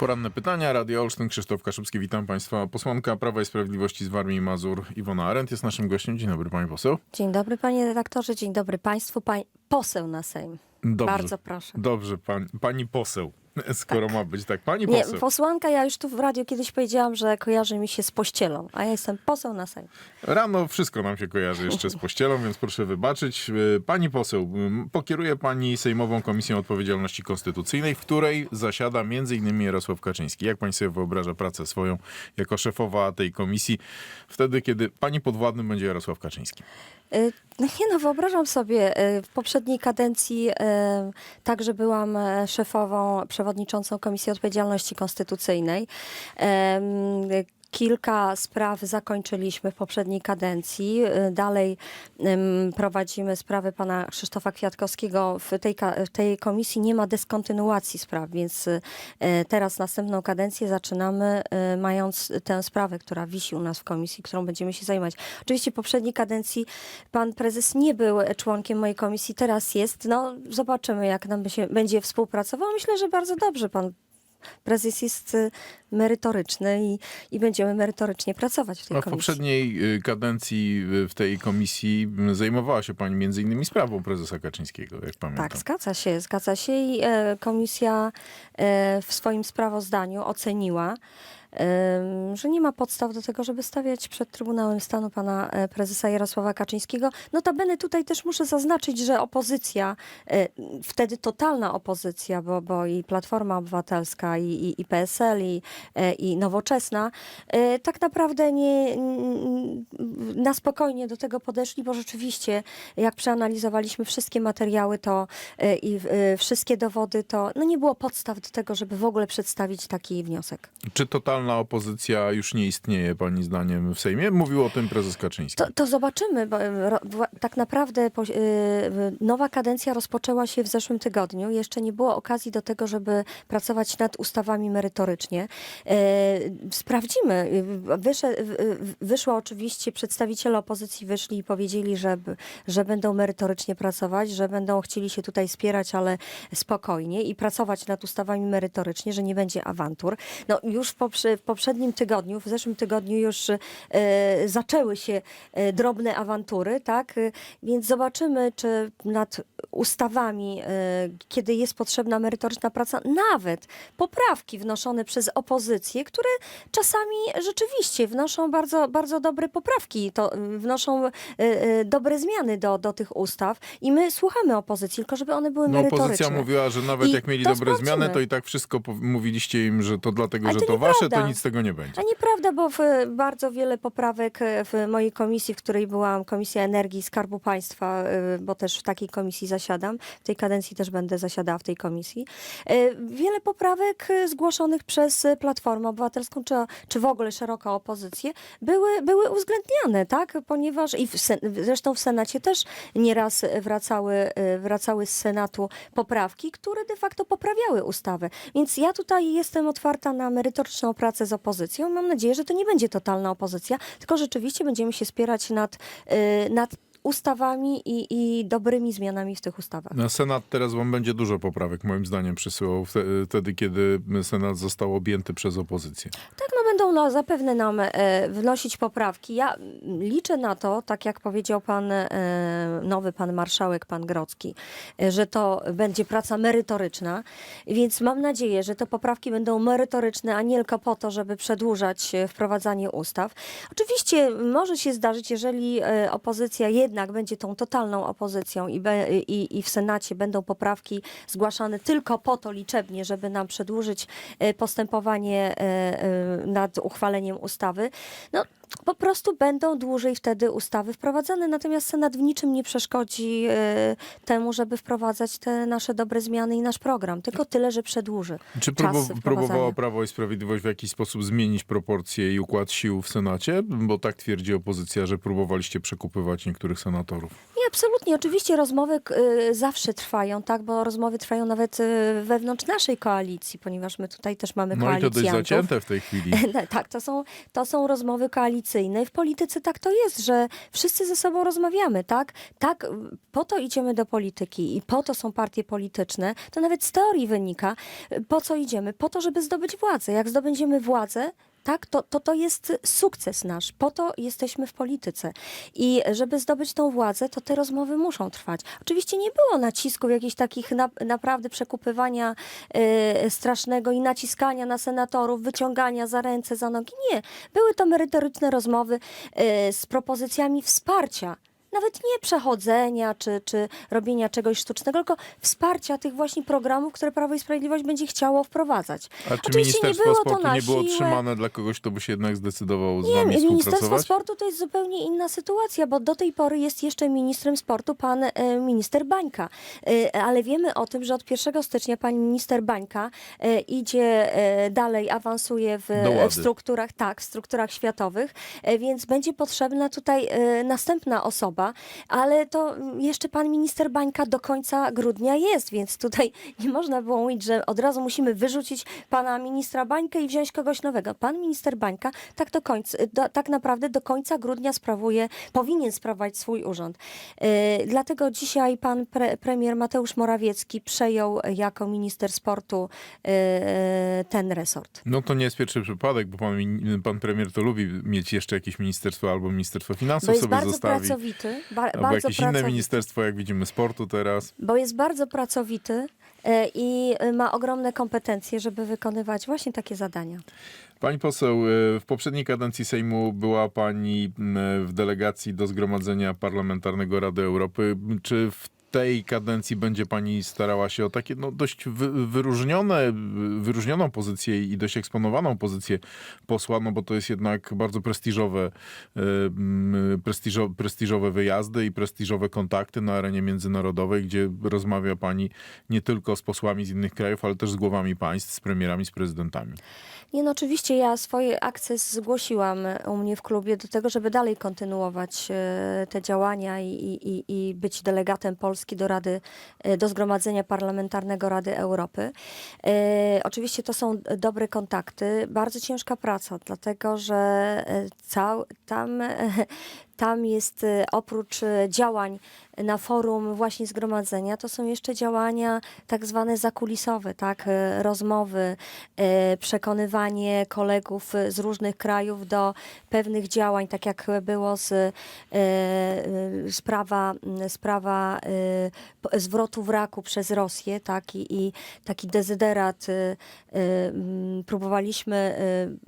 Poranne pytania, Radio Olsztyn, Krzysztof Kaszubski, witam Państwa. Posłanka Prawa i Sprawiedliwości z Warmii i Mazur, Iwona Arendt jest naszym gościem. Dzień dobry Pani Poseł. Dzień dobry panie redaktorze, dzień dobry państwu. Pań, poseł na Sejm. Dobrze. Bardzo proszę. Dobrze, pan, Pani Poseł, skoro ma być tak. Pani Nie, Poseł. posłanka, ja już tu w radiu kiedyś powiedziałam, że kojarzy mi się z pościelą, a ja jestem poseł na Sejm. Rano wszystko nam się kojarzy jeszcze z pościelą, więc proszę wybaczyć. Y, Pani poseł, pokieruje pani Sejmową Komisją Odpowiedzialności Konstytucyjnej, w której zasiada m.in. Jarosław Kaczyński. Jak pani sobie wyobraża pracę swoją jako szefowa tej komisji, wtedy kiedy pani podwładnym będzie Jarosław Kaczyński? Y, No nie no, wyobrażam sobie, y, w poprzedniej kadencji także byłam e, szefową, przewodniczącą Komisji Odpowiedzialności Konstytucyjnej. Kilka spraw zakończyliśmy w poprzedniej kadencji. Y, Dalej prowadzimy sprawy pana Krzysztofa Kwiatkowskiego. W tej, w tej komisji nie ma dyskontynuacji spraw, więc y, teraz następną kadencję zaczynamy y, mając tę sprawę, która wisi u nas w komisji, którą będziemy się zajmować. Oczywiście w poprzedniej kadencji pan prezes nie był członkiem mojej komisji, teraz jest. No, zobaczymy, jak nam się będzie współpracował. Myślę, że bardzo dobrze pan prezes jest y, merytoryczny i, i będziemy merytorycznie pracować w tej A w komisji. poprzedniej y, kadencji y, w tej komisji m, zajmowała się pani między innymi sprawą prezesa Kaczyńskiego, jak pamiętam. Tak, zgadza się, zgadza się i e, komisja e, w swoim sprawozdaniu oceniła, że nie ma podstaw do tego, żeby stawiać przed Trybunałem Stanu pana e, prezesa Jarosława Kaczyńskiego. Notabene tutaj też muszę zaznaczyć, że opozycja, e, wtedy totalna opozycja, bo, bo i Platforma Obywatelska, i, i, i PSL, i, e, i Nowoczesna, tak naprawdę nie, na spokojnie do tego podeszli, bo rzeczywiście jak przeanalizowaliśmy wszystkie materiały to i wszystkie dowody, to no nie było podstaw do tego, żeby w ogóle przedstawić taki wniosek. Czy totalna opozycja już nie istnieje, pani zdaniem, w Sejmie? Mówił o tym prezes Kaczyński. To, to zobaczymy, bo e, ro, tak naprawdę po, e, nowa kadencja rozpoczęła się w zeszłym tygodniu. Jeszcze nie było okazji do tego, żeby pracować nad ustawami merytorycznie. E, sprawdzimy. Wysze, wyszło oczywiście, przedstawiciele opozycji wyszli i powiedzieli, że, że będą merytorycznie pracować, że będą chcieli się tutaj spierać, ale spokojnie i pracować nad ustawami merytorycznie, że nie będzie awantur. No już w, poprze, w poprzednim tygodniu, w zeszłym tygodniu już e, zaczęły się e, drobne awantury, tak? Więc zobaczymy, czy nad ustawami, e, kiedy jest potrzebna merytoryczna praca, nawet poprawki wnoszone przez opozycję, które czasami rzeczywiście wnoszą bardzo, bardzo dobre poprawki, to wnoszą dobre zmiany do, do tych ustaw i my słuchamy opozycji, tylko żeby one były No merytoryczne. opozycja mówiła, że nawet I jak mieli dobre zmiany, to i tak wszystko mówiliście im, że to dlatego, że to to wasze, to nieprawda. nic z tego nie będzie. A nieprawda, bo w, bardzo wiele poprawek e, w mojej komisji, w której byłam, Komisja Energii i Skarbu Państwa, e, bo też w takiej komisji zasiadam, w tej kadencji też będę zasiadała w tej komisji. e, Wiele poprawek e, zgłoszonych przez e, Platformę Obywatelską, czy, czy w ogóle szeroką opozycję, były, były uwzględniane, tak? Ponieważ i w, zresztą w Senacie też nieraz wracały, e, wracały z Senatu poprawki, które de facto poprawiały ustawę. Więc ja tutaj jestem otwarta na merytoryczną pracę z opozycją. Mam nadzieję, że to nie będzie totalna opozycja, tylko rzeczywiście będziemy się spierać nad, y, nad ustawami i, i dobrymi zmianami w tych ustawach. Na Senat teraz wam będzie dużo poprawek, moim zdaniem, przysyłał wte- wtedy, kiedy Senat został objęty przez opozycję. Tak, no będą no, zapewne nam e, wnosić poprawki. Ja liczę na to, tak jak powiedział pan e, nowy pan marszałek, pan Grocki, e, że to będzie praca merytoryczna, więc mam nadzieję, że te poprawki będą merytoryczne, a nie tylko po to, żeby przedłużać e, wprowadzanie ustaw. Oczywiście może się zdarzyć, jeżeli e, opozycja jednak będzie tą totalną opozycją i, be, i, i w Senacie będą poprawki zgłaszane tylko po to liczebnie, żeby nam przedłużyć e, postępowanie e, e, nad uchwaleniem ustawy. No, po prostu będą dłużej wtedy ustawy wprowadzane, natomiast Senat w niczym nie przeszkodzi e, temu, żeby wprowadzać te nasze dobre zmiany i nasz program. Tylko tyle, że przedłuży Czy próbu- próbowało Prawo i Sprawiedliwość w jakiś sposób zmienić proporcje i układ sił w Senacie? Bo tak twierdzi opozycja, że próbowaliście przekupywać niektórych senatorów. Nie, absolutnie. Oczywiście rozmowy y, zawsze trwają, tak, bo rozmowy trwają nawet y, wewnątrz naszej koalicji, ponieważ my tutaj też mamy No i to dość koalicjantów. zacięte w tej chwili. Tak, to są, to są rozmowy koalicyjne. W polityce tak to jest, że wszyscy ze sobą rozmawiamy, tak? Tak, po to idziemy do polityki i po to są partie polityczne. To nawet z teorii wynika. Po co idziemy? Po to, żeby zdobyć władzę. Jak zdobędziemy władzę, tak, to, to to jest sukces nasz. Po to jesteśmy w polityce. I żeby zdobyć tą władzę, to te rozmowy muszą trwać. Oczywiście nie było nacisków jakichś takich na, naprawdę przekupywania e, strasznego i naciskania na senatorów, wyciągania za ręce, za nogi. Nie. Były to merytoryczne rozmowy e, z propozycjami wsparcia. Nawet nie przechodzenia czy, czy robienia czegoś sztucznego, tylko wsparcia tych właśnie programów, które Prawo i Sprawiedliwość będzie chciało wprowadzać. A czy Oczywiście nie Ministerstwo było to Sportu na nie było siłę. trzymane dla kogoś, kto by się jednak zdecydował z Nie, wami Ministerstwo? Sportu to jest zupełnie inna sytuacja, bo do tej pory jest jeszcze ministrem sportu pan e, minister Bańka. E, ale wiemy o tym, że od 1 stycznia pan minister Bańka e, idzie e, dalej, awansuje w, Do łady. w strukturach, tak, w strukturach światowych, e, więc będzie potrzebna tutaj e, następna osoba, ale to jeszcze pan minister Bańka do końca grudnia jest, więc tutaj nie można było mówić, że od razu musimy wyrzucić pana ministra Bańkę i wziąć kogoś nowego. Pan minister Bańka tak do końca, do, tak naprawdę do końca grudnia sprawuje, powinien sprawować swój urząd. E, dlatego dzisiaj pan pre, premier Mateusz Morawiecki przejął jako minister sportu e, ten resort. No to nie jest pierwszy przypadek, bo pan, pan premier to lubi mieć jeszcze jakieś ministerstwo albo ministerstwo finansów Bo jest sobie bardzo zostawi. pracowity, ba, Albo bardzo jakieś inne pracowity. ministerstwo, jak widzimy, sportu teraz. bo jest bardzo pracowity e, i e, ma ogromne kompetencje, żeby wykonywać właśnie takie zadania. Pani poseł, y, w poprzedniej kadencji Sejmu była pani w delegacji do Zgromadzenia Parlamentarnego Rady Europy. Czy w tej kadencji będzie pani starała się o takie no, dość wy, wyróżnione, wyróżnioną pozycję i dość eksponowaną pozycję posła, no bo to jest jednak bardzo prestiżowe, prestiżo, prestiżowe wyjazdy i prestiżowe kontakty na arenie międzynarodowej, gdzie rozmawia pani nie tylko z posłami z innych krajów, ale też z głowami państw, z premierami, z prezydentami. Nie, no oczywiście ja swój akces zgłosiłam u mnie w klubie do tego, żeby dalej kontynuować e, te działania i, i- i być delegatem Polski do Rady, e, do Zgromadzenia Parlamentarnego Rady Europy. E, oczywiście to są dobre kontakty, bardzo ciężka praca, dlatego że e, cał, tam, tam jest oprócz działań na forum właśnie zgromadzenia, to są jeszcze działania tak zwane zakulisowe, tak, e, rozmowy, e, przekonywanie kolegów z różnych krajów do pewnych działań, tak jak było z e, sprawa, sprawa zwrotu wraku przez Rosję, tak, i, i taki dezyderat próbowaliśmy,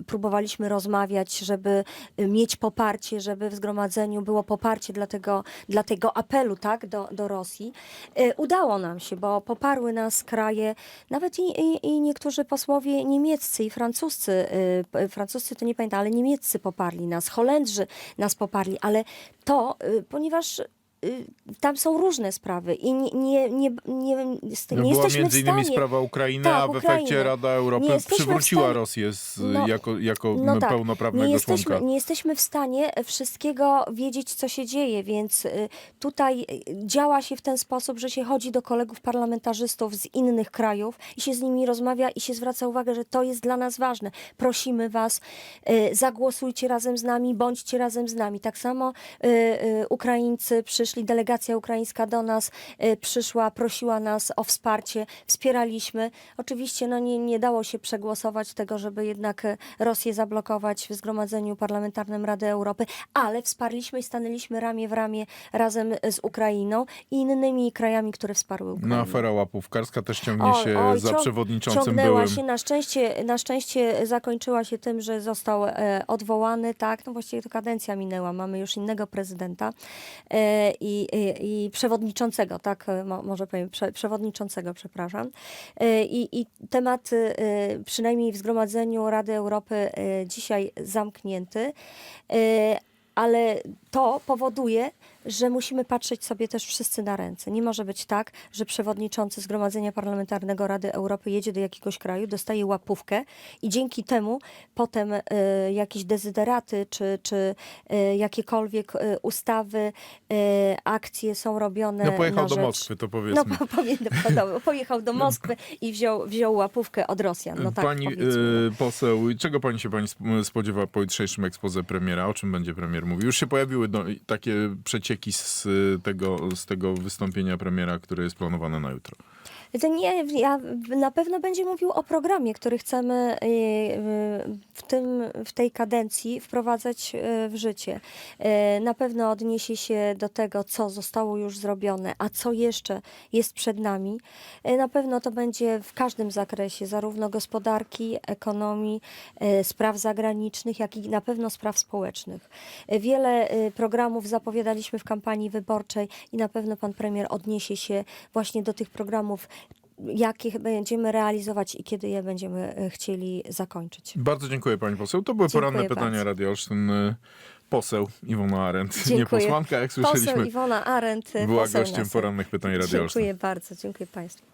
próbowaliśmy rozmawiać, żeby mieć poparcie, żeby w zgromadzeniu było poparcie dla tego, dla tego apelu, tak, do, do Rosji. E, Udało nam się, bo poparły nas kraje, nawet i, i, i niektórzy posłowie niemieccy i francuscy, y, francuscy to nie pamiętam, ale niemieccy poparli nas, Holendrzy nas poparli, ale to, y, ponieważ tam są różne sprawy i nie, nie, nie, nie, No nie była jesteśmy między w stanie... innymi sprawa Ukrainy, Tak, a w efekcie Ukrainy. Rada Europy przywróciła stanie- Rosję z, No, jako, jako no tak. pełnoprawnego nie jesteśmy, członka. nie jesteśmy w stanie wszystkiego wiedzieć, co się dzieje, więc y, tutaj y, działa się w ten sposób, że się chodzi do kolegów parlamentarzystów z innych krajów i się z nimi rozmawia i się zwraca uwagę, że to jest dla nas ważne. Prosimy was, y, zagłosujcie razem z nami, bądźcie razem z nami. Tak samo y, y, Ukraińcy przyszli, delegacja ukraińska do nas y, przyszła, prosiła nas o wsparcie, wspieraliśmy. Oczywiście no, nie, nie dało się przegłosować tego, żeby jednak e, Rosję zablokować w Zgromadzeniu Parlamentarnym Rady Europy, ale wsparliśmy i stanęliśmy ramię w ramię razem z Ukrainą i innymi krajami, które wsparły Ukrainę. No afera łapówkarska też ciągnie Oj, się oj, za ciąg- przewodniczącym Ciągnęła byłym. się, na szczęście, na szczęście zakończyła się tym, że został e, odwołany, tak, no właściwie to kadencja minęła, mamy już innego prezydenta e, i, i, przewodniczącego, tak, e, mo, może powiem, prze, przewodniczącego, przepraszam. E, i, I temat e, przynajmniej w Zgromadzeniu Rady Europy dzisiaj zamknięty. Ale to powoduje, że musimy patrzeć sobie też wszyscy na ręce. Nie może być tak, że przewodniczący Zgromadzenia Parlamentarnego Rady Europy jedzie do jakiegoś kraju, dostaje łapówkę i dzięki temu potem y, jakieś dezyderaty czy, czy y, jakiekolwiek y, ustawy, y, akcje są robione No pojechał na do rzecz... Moskwy, to No, powiedzmy. po, po, pojechał do Moskwy i wziął, wziął łapówkę od Rosjan. No tak, pani powiedzmy. poseł, czego pani się pani sp- spodziewa po jutrzejszym ekspoze premiera? O czym będzie premier mówił? Już się pojawiły do, takie przecieki z e, tego, z tego wystąpienia premiera, które jest planowane na jutro. Nie, ja, na pewno będzie mówił o programie, który chcemy y, y, w, tym, w tej kadencji wprowadzać y, w życie. Na pewno odniesie się do tego, co zostało już zrobione, a co jeszcze jest przed nami. Na pewno to będzie w każdym zakresie, zarówno gospodarki, ekonomii, spraw zagranicznych, jak i na pewno spraw społecznych. Wiele programów zapowiadaliśmy w kampanii wyborczej i na pewno pan premier odniesie się właśnie do tych programów jakie będziemy realizować i kiedy je będziemy e, chcieli zakończyć. Bardzo dziękuję pani poseł. To były Dziękuję poranne pytania bardzo. Radio Olsztyn. E, Poseł Iwona Arendt, nie Dziękuję. posłanka, jak Poseł słyszeliśmy, Iwona Arendt, była poseł gościem NASE. porannych pytań Radio. Dziękuję bardzo, dziękuję Państwu.